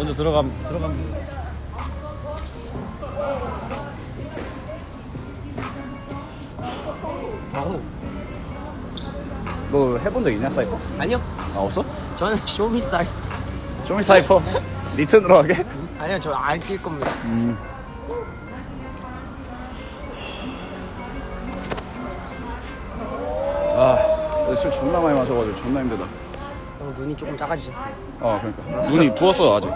먼저 들어감 들어감. 어우 너 해본 적 있냐 사이퍼? 아니요 아 없어? 저는 쇼미살 쇼미 사이퍼 리튼으로 하게? 아니요 저 안 낄 겁니다 음. 아, 술 존나 많이 마셔가지고 존나 힘들다. 형 눈이 조금 작아지셨어요 어, 그러니까 눈이 부었어 아직.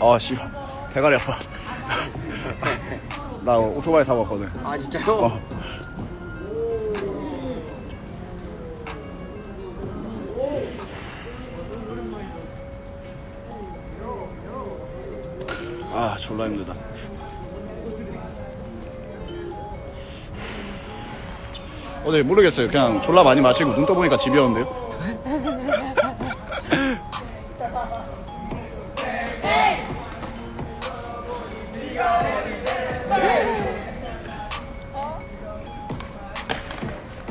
아, 씨, 대가리 아파. 나 오토바이 타고 왔거든. 아 진짜요? 어. 아, 졸라 힘들다. 어제 모르겠어요. 그냥 졸라 많이 마시고 눈 떠보니까 집이 오는데요.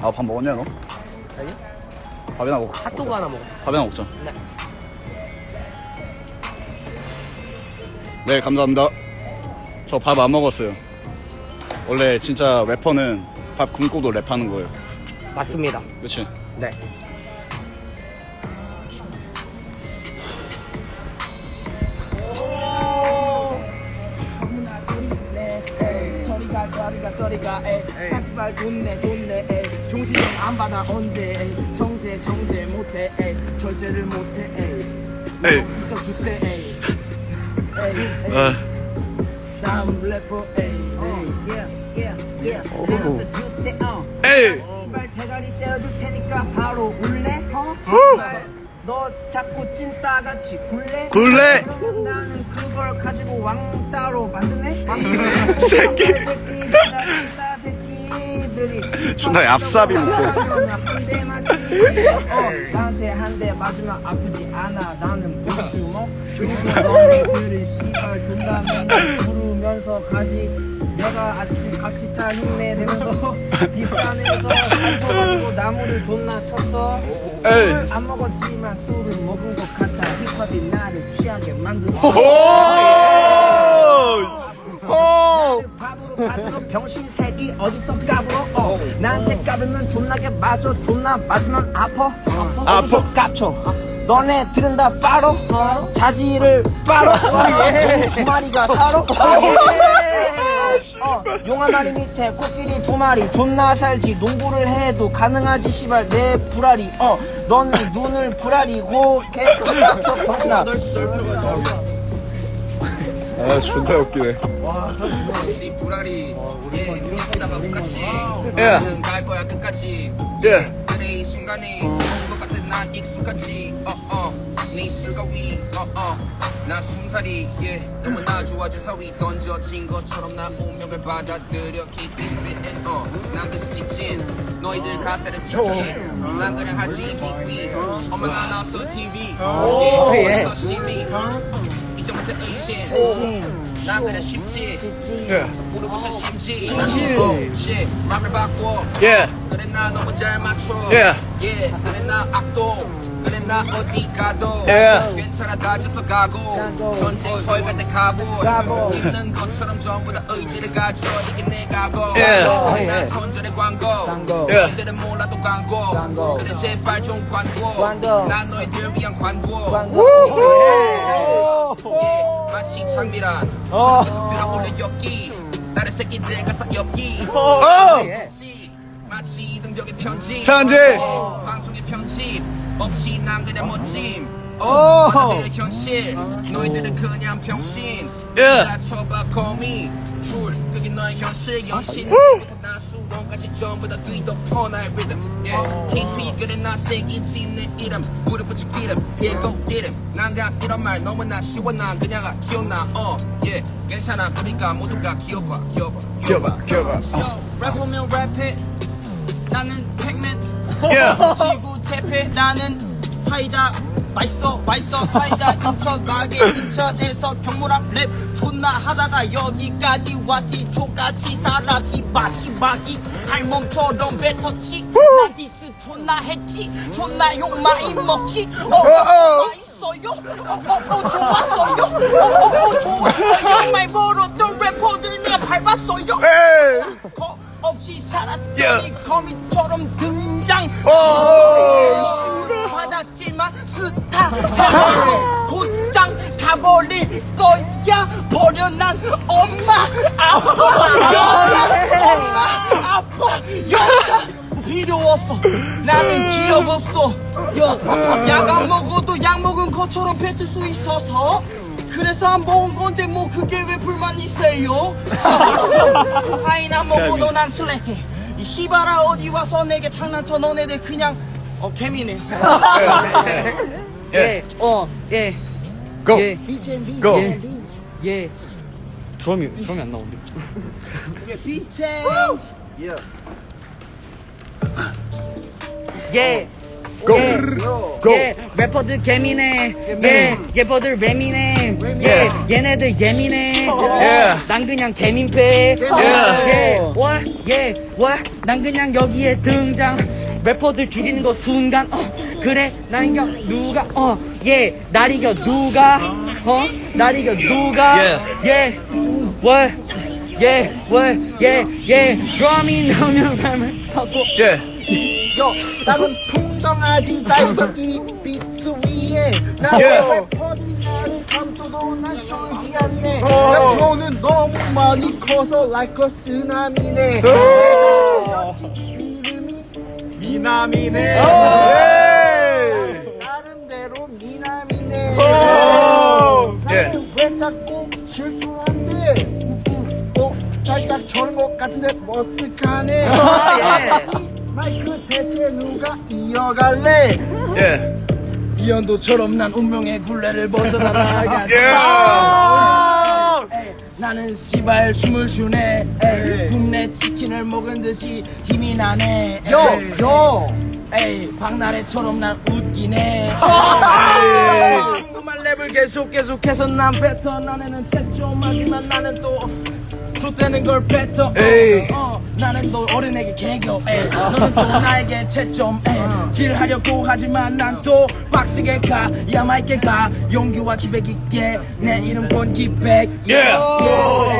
아, 밥 먹었냐, 너? 아니요? 밥이나 먹 핫도그 하나 먹어 밥이나 먹자. 네. 네, 감사합니다. 저 밥 안 먹었어요. 원래 진짜 래퍼는 밥 굶고도 랩하는 거예요. 맞습니다 그치? 네 저리가 저리가 저리가 에 다시발 돈내 돈내 에 종신형 안 받아 언제 에 정제 정제 못해 에 절제를 못해 에 에이. 있어 주대 에 에이 아, 다음 래퍼 에이 이러면서 주대 어. 에이! 씨발 대가리 때려줄 테니까 바로 울래? 어? 너 자꾸 찐따같이 굴래? 굴래! 그러면 나는 그걸 가지고 왕따로 만드네? 새끼. 새끼 찐따 새 끼들이 존나 얍삽이 목소리. 나한테 한 대 맞으면 아프지 않아 나는 불주먹 그리고 너네들은 씨발 존나 맨날 부르면서 가지 내가 아침 각시탈 흉내 내면서 뒷산에서 살펴가지고 나무를 존나 쳤어 에이. 술을 안 먹었지만 술을 먹은 것 같아 힙합이 나를 취하게 만들어 오! 오! 밥으로 가지고 병신 새끼 어디서 까불어 어. 나한테 까불면 존나게 맞아 존나 맞으면 아파. 어디서 깝쳐. 너네 들은 다 빠로. 자지를 빠로. 어, 두 마리가 사로. 어, 용한 마리 밑에 코끼리 두 마리. 존나 살지. 농구를 해도 가능하지 시발. 내 불알이. 어 너는 눈을 불알이고 계속 깝쳐. 병신아 아, 존나 웃기네. 이 불알이 예 미스자가 끝까지 예. 나는 갈 거야 끝까지 예. 그래 이 순간이 온것 같은 난 익숙하지 어어 네 입술과 위 어어 난 숨살이 예 너무나 좋아진 사위 던져진 것처럼 나 운명을 받아들여 keep it spitting 어난 계속 직진 너희들 가사를 찢지 난 그냥 하지 빅비 엄마가 나왔어 TV 예 그래서 심이 이제부터 의심 난 그냥 쉽지. 부르부터 심지. 어, shit 맘을 바꿔 예. 그래 나? 너무 잘 맞춰. 예. 예. 그래 나? 악도. 그래 나? 어디 가도. 예. 괜찮아 다져서 가고. 전쟁 헐갈 때 가보 있는 것처럼 전부 다 의지를 가져 이게 내 각오. 예. 그래 나 선전의 광고. 예. 너희들은 몰라도 광고. 그래 제발 좀 광고. 난 너희들 위한 광고. 예, 마치 장미란. 들 어올려 엮기 다른 새끼들 가서 엮기 어! 마치 마치 이등병의 편지 편지! 어, 방송의 편집 없이 난 그냥 멋짐 어, 현실 너희들은 그냥 병신 예. 나 쳐봐 거미 줄 그게 너의 현실 연신 나 전부 다 뒤도 퍼나의 리듬. KP 그래 나 새기지 내 이름 무릎 붙여 기름. Yeah go get him 난 그냥 이런 말 너무나 쉬워. 난 그냥아 기억나. 어 yeah. 괜찮아. 그러니까 모두가 기어봐 기어봐 기어봐, 기어봐. 랩하면 랩해. 나는 팩맨. 예. 지구 재패. 나는 사이자 맛있어 맛있어. 사이자 인천 가게 인천에서 경무랑 랩. 존나 하다가 여기까지 왔지. 족같이 살았지. 마지막이 할멈처럼 뱉었지. 나 디스 존나 했지. 존나 욕 많이 먹지. 어 맛있어요? 어어어 좋았어요? 어어 어 좋았어요? 말 모르던 래퍼들 내가 밟았어요? 거 없이 살았더니 거미처럼 등 곧장 가버릴 거야. 버려난 엄마 아빠 엄마 아빠 여자 필요 없어. 나는 기억 없어. 약안 먹어도 약 먹은 것처럼 뱉을 수 있어서. 그래서 안 먹은 건데 뭐 그게 왜 불만이세요? 코카이나 먹어도 난 슬래해. 이 시바라 어디 와서 내게 장난쳐 너네들 그냥 어 개미네 예, 어, 예, Go. 예, Go. 예, 예. 드럼이, 드럼이 안 나오는데. 비체인지 예. Go. 예. Go. 예, 래퍼들 개미네. 예, 래퍼들 뱀이네. 예, 얘네들 예민해. Yeah. 난 그냥 개민패. 예, 월, 예, 월. 난 그냥 여기에 등장. 래퍼들 죽이는 거 순간. 어, 그래, 난 이겨 누가. 어, 예, 날 이겨 누가. 어, 날 이겨 누가. 예, 월. 예, 월, 예, 예, 드럼이 나오면 뱀을 하고. 예. 요 나는 풍덩아지 다이버 이 비트 위에 나는 Yeah. 래퍼들이 나를 감도도 난 쫄지 않네 래퍼는 너무 많이 커서 like a 쓰나미네 이름이 미남이네. 예. 나는 왜 자꾸 질투한대 또 살짝 저런 것 같은데 머쓱하네. 예. 마이크 대체 누가 이어갈래? 예. 이연도처럼 난 운명의 굴레를 벗어나가야. 예. 나는 시발 숨을 쉬네. 에이, 국내 치킨을 먹은 듯이 힘이 나네. 요요 에이 박나래처럼 난 웃기네. 궁금한 랩을 계속 계속해서 난 뱉어 너네는 채점 하지만 나는 또 좆되는 걸 뱉어 에이. 어, 나는 또 어른에게 개겨 에이. 너는 또 나에게 채점 에이. 질하려고 하지만 난 또 빡세게 가 야마있게 가 용기와 기백 있게 내 이름 권기백 Yeah.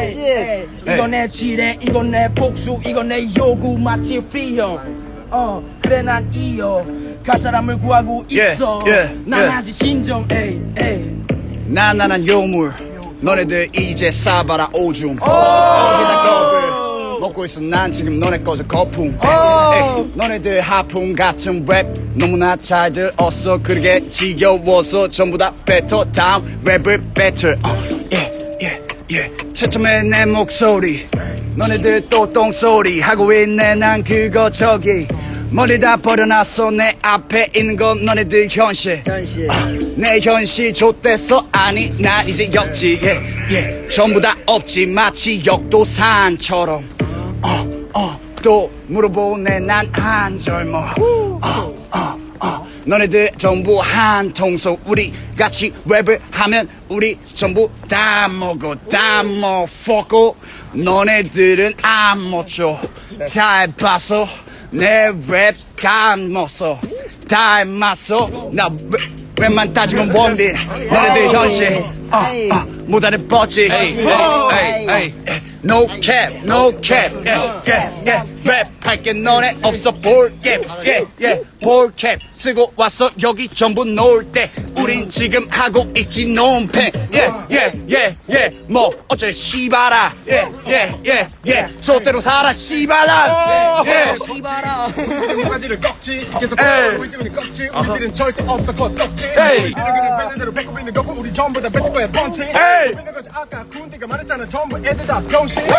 에이, 에이. 이건 내 지뢰 이건 내 복수 이건 내 요구 마치 피형 어 그래 난 이어 갈 사람을 구하고 Yeah, 있어. yeah, 난 yeah. 아직 신정 에이 에이. 나나난 요물. 너네들 이제 싸봐라 오줌. 어디다 겁을 먹고 있어. 난 지금 너네 거저 거품. 에이, 너네들 하품 같은 랩. 너무나 잘 들었어. 그러게 지겨워서 전부 다 뱉어 다음 랩을 배틀 어, 예, 예, 예. 최첨의 내 목소리. 너네들 또 똥 소리 하고 있네. 난 그거 저기 머리 다 버려놨어. 내 앞에 있는 건 너네들 현실. 내 현실 좆됐어 아니 나 이제 역지 예, 예. 전부 다 없지. 마치 역도산처럼. 어어또 물어보네. 난안 젊어. 어, 어, 어. 너네들 전부 한 통속. 우리 같이 랩을 하면 우리 전부 다 먹어. 다 먹고 너네들은 안 먹죠. 잘 봤어 내 랩 감먹어. 닮았어 나 랩- 랩만 따지면 원빈. 너네들 현실. 어, 어, 모자를 뻗지. 어, No cap, no cap, yeah, yeah, yeah. 랩 할게 너네 없어. 볼게, yeah, yeah. 볼캡 쓰고 왔어 여기 전부 놀때 우린 지금 하고 있지 논팽, yeah, yeah, yeah, yeah. 뭐 어쩔 씨발아, yeah, yeah, yeah, yeah. 소대로 살아 씨발아, yeah. 씨발아. 바지를 꺾지 계속 에이. 우리 지금이 꺾지 우리들은 절대 없어 곧 꺾지 에이. 이러기는 뱉는 대로 뱉고 있는 거고 우리 전부 다 뱉을 거야 펀치 에이. 뱉는 거지 아까 군대가 말했잖아 전부 애들 다 병신 우리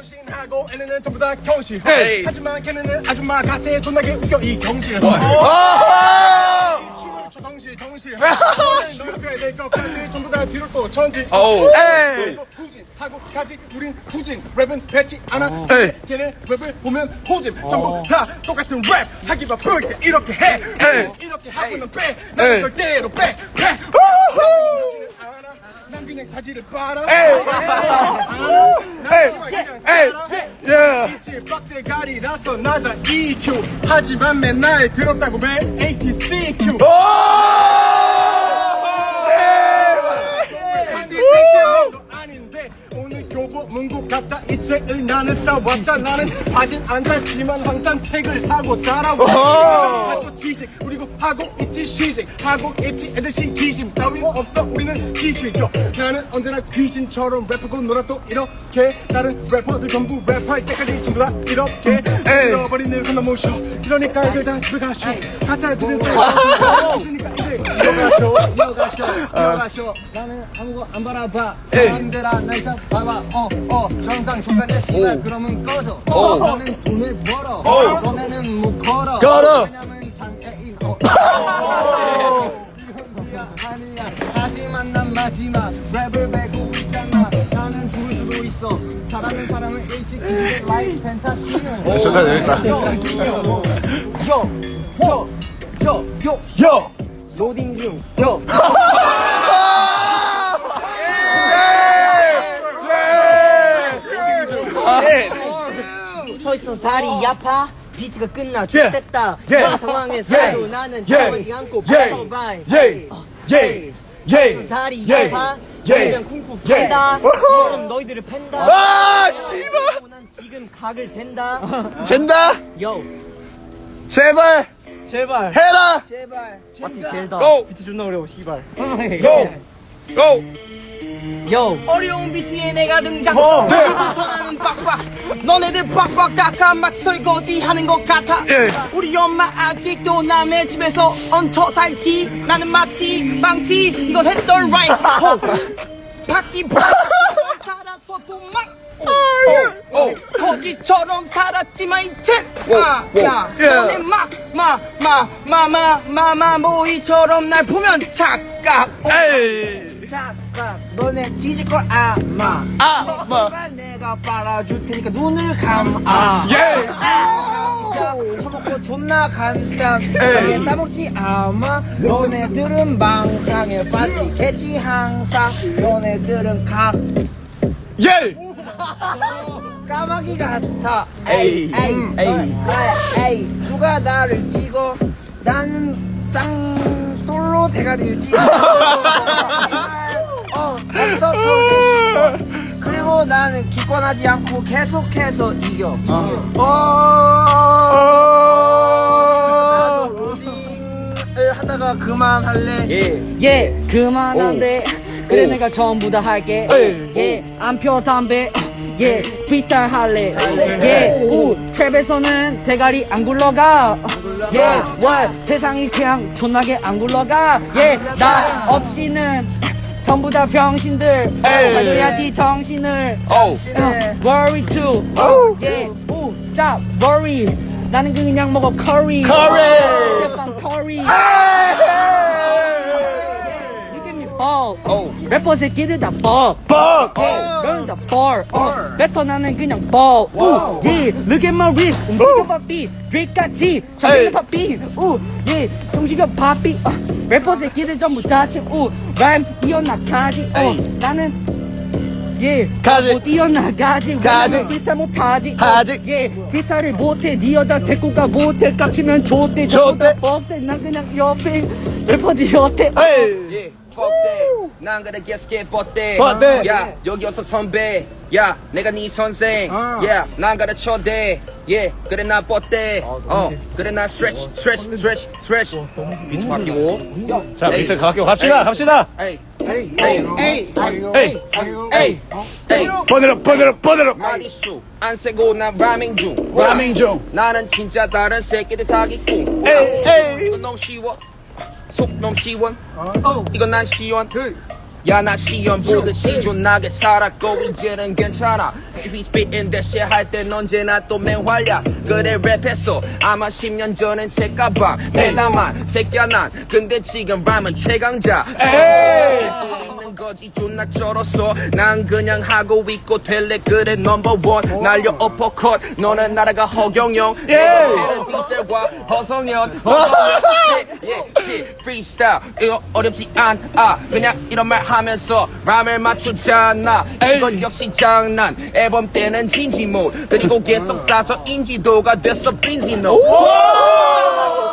는 병신하고 애는 전부 다 경신 에이. 하지만 걔네는 아줌마 같아 존나게 웃겨 이 경신 어허! 춤을 춰 동시 너는 노력해야 될 것까지 전부 다 뒤로 또 전진. 오. 에이. 후진. 하고 가지. 우린 후진. 랩은 뱉지 않아. 에이. 걔네 랩을 보면 호진. 전부 다 똑같은 랩. 하기 때 이렇게 해. 에이. 이렇게 하고는 빼. 나는 에이. 절대로 빼. 빼. 난 그냥 자질을 빨아 에이. 그냥 에이. 살아 예. 있지 빡대 가리라서 낮아 EQ 하지만 맨날 들었다고 매 ATCQ 오! 한디 책도 아닌데 교보 문국 갔다 이 책을 나는 사왔다. 나는 바진 안 샀지만 항상 책을 사고 살아와 가져 지식 그리고 하고 있지 시식 하고 있지 애들 신 기심 따윈 없어 우리는 귀신죠. 나는 언제나 귀신처럼 랩하고 놀아도 이렇게. 다른 래퍼들 전부 랩할 때까지 전부 다 이렇게. 잃어버리는 건너 모셔. 이러니까 이들 다 집에 가쇼 가짜 들은 쌀 있으니까 이제 들어가쇼 여가쇼 여가쇼 나는 아무거 안 바라봐. 힘들어 날짜 봐봐 어어 정상 조간에 씨발 그러면 꺼져 너는 돈을 벌어 너네는 못 걸어 걸어. 왜냐면 장애인 어 이건 아니야 하지만 난 마지막 랩을 배고 있잖아 나는 죽을 수도 있어 잘하는 사람은 일찍 죽는데 라이프 펜타 씨는 정말 재밌다. 요요요요 요. 로딩 중 요. 서 있어 다리 아파 비트가 끝나 죽겠다 예. 그런 상황에서도 예. 나는 예. 가만히 앉고 예. 서바이 예. 예. 예. 다리 예. 예. 그냥 쿵푸 예. 팬다 그럼 너희들을 팬다 아, 씨발. 난 지금 각을 잰다 젠다. 요 제발 제발 해라. 제발 마티 젤다 고. 비트 존나 어려워 씨발 고. 고. 요. 어려운 비트에 내가 등장. 어. 네. 나는 빡빡. 너네들 빡빡 깎아 마치 설거지 하는 것 같아? 예. 우리 엄마 아직도 남의 집에서 얹혀 살지? 나는 마치 망치. 이건 했던 right. 호 바퀴 바 살아서도 막 오. 거지처럼 살았지만 이젠 아야 예. 너네 막마마마마마마 모이처럼 날 보면 착각. 에이. 착각 너네 뒤질 걸 아마. 아, 마. 내가 빨아줄 테니까 눈을 감아. 예. 야, 처먹고 존나 간단. 따먹지 아마. 너네들은 망상에 빠지겠지 항상. 너네들은 각. 예. 까마귀 같아. 에이 에이 에이 에이. 누가 나를 찍어? 나는 짱돌로 대가리를 찍어 어 없어 싶어 그리고 나는 기권하지 않고 계속해서 이겨. 어. 로딩을 하다가 그만할래. 예. 그만한데 그래 내가 전부 다 할게. 에이. 예 안표 담배. 예 프리스타일 할래. 예우 트랩에서는 대가리 안 굴러가. 예와 세상이 그냥 존나게 안 굴러가. 예 나 없이는 전부 다 병신들 살려야지 정신을 오. 네. worry too 예우 stop worry 나는 그냥 먹어. 대빵 Look at me ball. 래퍼 새끼들 다 ball. 벅. 너는 다 ball. 어. 래퍼 나는 그냥 ball. 우. 예. Look at my wrist. 움직여 바삐. 드릭 같이. 정신을 바삐. 우. 예. 정신을 바삐. 어. 래퍼 새끼들 전부 다치. 우. 라임 뛰어나가지. 어. 나는 예, 가지. 못 뛰어나가지. 가지. 왜냐면 비슷 못하지. 어. 하지. 예, 비슷를 못해. 네 여자 데리고 가 모텔 깍치면 좋대. 좋대. 뻑대. 난 그냥 옆에 래퍼지 여태. 에이. 예. 난 그래 계속해 뻗대. 뻗대. 야, 여기 어서 선배. 야, 내가 네 선생. 야, 난 가르쳐대. 예, 그래 나 뻗대. 어, 그래 나 stretch, stretch, stretch, stretch. 비트 바뀌고. 자, 밑에 갈게요. 갑시다. 갑시다. 에이, 에이, 에이, 에이, 에이. 에이, 에이. 번으로 번으로 번으로. 마디수 안 세고 난 라밍 중. 라밍 중. 나는 진짜 다른 새끼들 사기꾼. 에이. 에이. 너무 쉬워. 속 너무 시원. 이건 난 시원. 야나 시험 보듯이 존나게 살았고 이제는 괜찮아. Spitting that shit 할 땐 언제나 또 맹활약. 그래 랩했어. 아마 10년 전엔 제 가방 내나만 새끼야 난. 근데 지금 람은 최강자. 있는 거지 존나 쩔었어. 난 그냥 하고 있고 될래 그래 넘버원 날려 어퍼컷 너는 나라가 허경영. 너는 디셀과 허성현. yeah, shit, freestyle. 이거 어렵지 않아. 그냥 이런 말 하면서 람을 맞추잖아. 이건 역시 장난. 앨범 때는 진지 모드 그리고 계속 싸서 인지도가 됐어 빈지노 어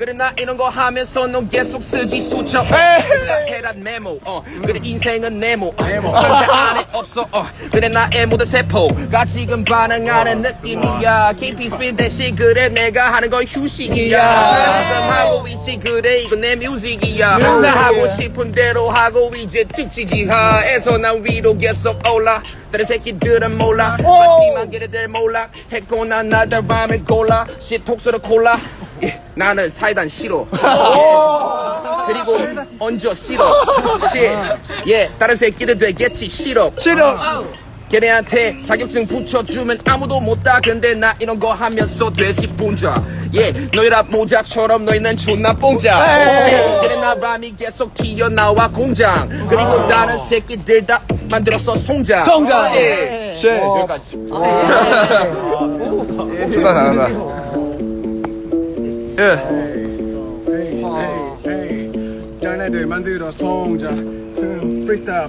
그래 나 이런 거 하면서 넌 계속 쓰지 수첩 해란 메모. 어 그래 인생은 네모. 상대 안에 없어. 어 그래 나의 모든 세포가 지금 반응하는 느낌이야. KP that shit 그래 내가 하는 건 휴식이야. 나 지금 하고 있지 그래 이건 내 뮤직이야. 나 하고 싶은 대로 하고 이제 특지지하에서 난 위로 계속 올라. 다른 새끼들은 몰라. 마지막 걔네들 몰라. 했고 난 나들 람을 골라. shit 톡스로 콜라. 예, 나는 사이단 싫어. 그리고 얹어 싫어. shit 예 다른 새끼들 되겠지 싫어. 싫어. 걔네한테 자격증 붙여주면 아무도 못다 근데 나 이런 거 하면서 돼지 분자. 예 너희라 모자처럼 너희는 존나 뽕자. Shit, 그래 나 람이 계속 튀어나와 공장. 그리고 다른 새끼들 다 만들었어 송장 송장. Shit. 쉣. 여기까지 존나 잘한다. အဲ Hey, hey, hey. Down at the Mandir or Songja. 프리스타일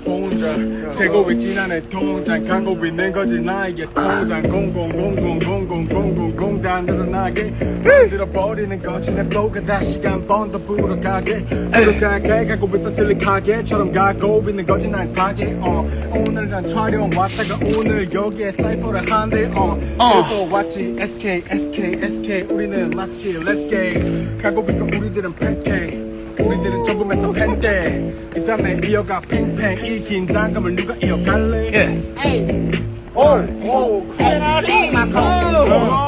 되고 있지 나는 통장 가고 있는 거지. 나에게 통장. 공공공공공공공공공다 늘어나게 만들어버리는 거지. 내 플로우가 다시 한번더 불어가게. 불어가게. 가고 있어 실리카게처럼 가고 있는 거지. 난 가게. 어. 오늘 난 촬영 왔다가 오늘 여기에 사이퍼를 한대. 어. 그래서 왔지. SK SK SK 우리는 마치 Let's get 가고 있고 우리들은 팬케 우리들은 전부 맨서 팬데 이 다음에 이어가 팽팽 이 긴장감을 누가 이어갈래? 예.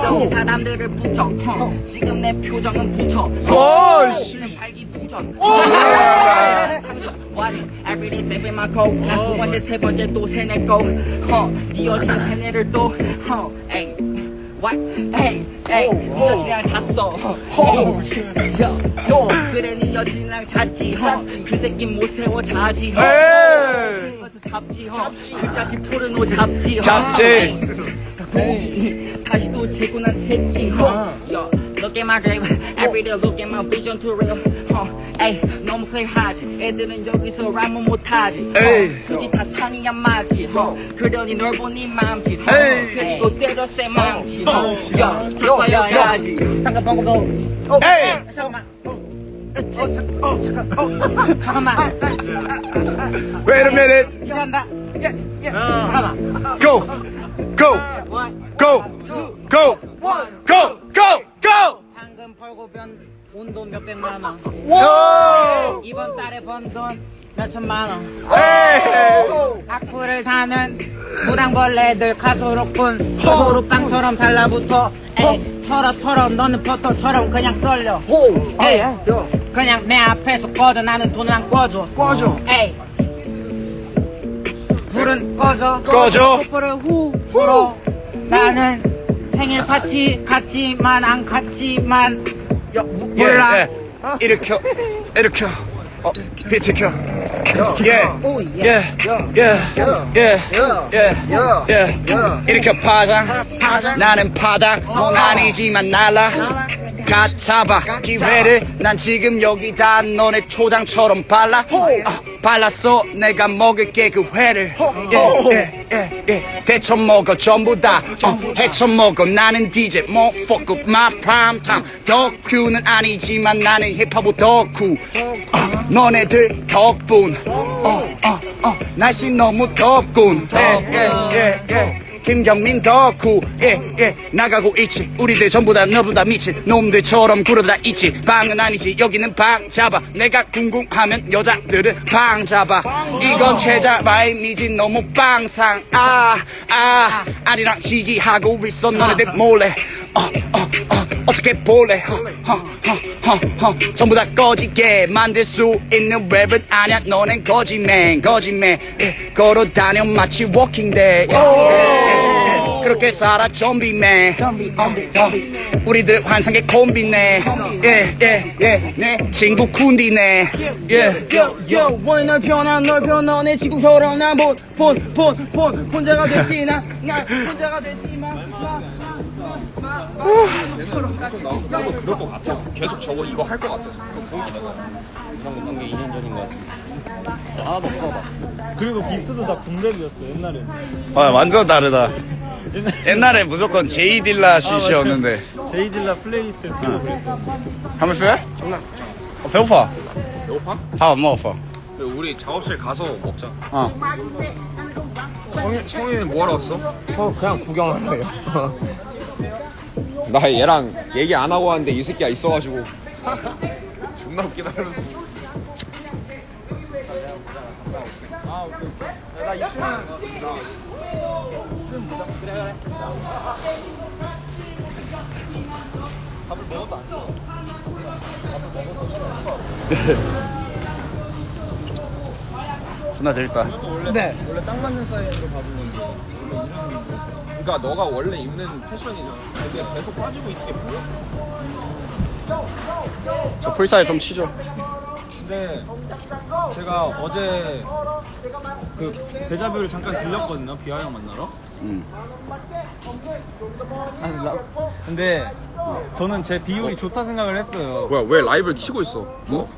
여기 사람들을 붙여. 지금 내 표정은 붙여. 오씨. 발기 부전 What? Everyday step in my code? 난두 번째 세 번째 또 세네 거. 어, 네 여친 세네를 또. 어, 에이 What? 에이 에이 네 여친이랑 잤어 에이, 요, 요. 그래 네 여친이랑 잤지 어, 그 새끼 못 세워 자지 어. 에이. 그래서 잡지 어. 그 잡지 포르노 잡지 어. 잡지. 에이. 다시 또 재고 난 샜지 어. Yo, look at my grave Every day look at my vision too real 어, 에이 너무 클리어하지 애들은 여기서 람은 못하지 어. 수지 다 산이야 맞지 어, 그러니 널 보니 맘지 어. 그리고 때려 세 망치 어, 야, 탁봐야지 잠깐 방금 너 에이. 잠깐만 어, 잠깐만 Wait a minute. 이상한다 잠깐만 Go. Go. Go. Go. Go. Go. Go. 방금 벌고 변온 돈 몇백만 원. 요. 이번 달에 번 돈 몇천만 원. 에이. 악플을 다는 무당벌레들 가소롭군 소루빵처럼 달라붙어. 에이 털어 털어 너는 버터처럼 그냥 썰려. 에이 그냥 내 앞에서 꺼져 나는 돈을 안 꺼줘. 꺼줘 에이 불은 꺼져. 꺼져. 촛불을 후 불어 나는 생일 파티 갔지만 안 갔지만 몰라 예, 예. 일으켜. 일으켜. 어, 비트 켜. 예. 예. 예. 예. 예. 예. 일으켜 파장. 나는 바닥. 넌 아니지만 날라. 가 잡아 기회를 난 지금 여기다 너네 초장처럼 발라 아, 발랐어? 내가 먹을 게 그 회를. 예, 예, 예. 데쳐 먹어 전부 다. 어, 헤쳐 먹어. 나는 DJ 뭐 fuck up my prime time 덕후는 아니지만 나는 힙합 덕후. 어, 너네들 덕분. 어, 어, 어, 날씨 너무 덥군. 예, 예, 예, 예. 김경민 덕후 예, 예. 나가고 있지. 우리들 전부 다 너보다 미친 놈들처럼 굴어다 있지. 방은 아니지. 여기는 방 잡아. 내가 궁금하면 여자들은 방 잡아. 이건 최자 라임이지 너무 빵상. 아, 아 아니랑 시기하고 있어. 너네들 몰래. 어, 어, 어, 어떻게 볼래? 어, 허, 허, 허. 전부 다 꺼지게 만들 수 있는 랩은 아냐 너넨 거짓맨 거짓맨 예, 걸어다녀. 마치 워킹데이 예. 그렇게 살아. 좀비맨 어, 우리들 환상의 콤비네. 예예예내 친구 쿤디네. 예. Yo, 원이 널 편한 널 편한. 내 친구처럼 난본본본본. 혼자가 됐지 나난 혼자가 됐지만 나도 그럴 것 같아서 계속 저거 이거 할 것 같아서 그리고 비트도 다 군대비였어 옛날에 아, 완전 다르다. 옛날에 무조건 제이딜라 시시였는데. 제이딜라 플레이리스트 틀고 그랬어 한번 쉬래? 어, 배고파. 배고파? 밥 안 먹었어. 우리 작업실 가서 먹자. 어. 성인, 성인은 뭐하러 왔어? 어 그냥 구경하래요 나 얘랑 얘기 안 하고 왔는데 이 새끼가 있어가지고. 존나 웃기다 그러면서. 존나 재밌다. 네. 원래 딱 맞는 사이즈로 받은 그러니까 너가 원래 입는 패션이잖아 근데 계속 빠지고 있는 게 보여? 저 풀사이 좀 치죠 근데 제가 어제 그 데자뷰를 잠깐 들렸거든요 비아 형 만나러 음. 아니, 라- 근데 저는 제 비율이 좋다 생각을 했어요 뭐야 왜 라이브를 키고 있어? 뭐?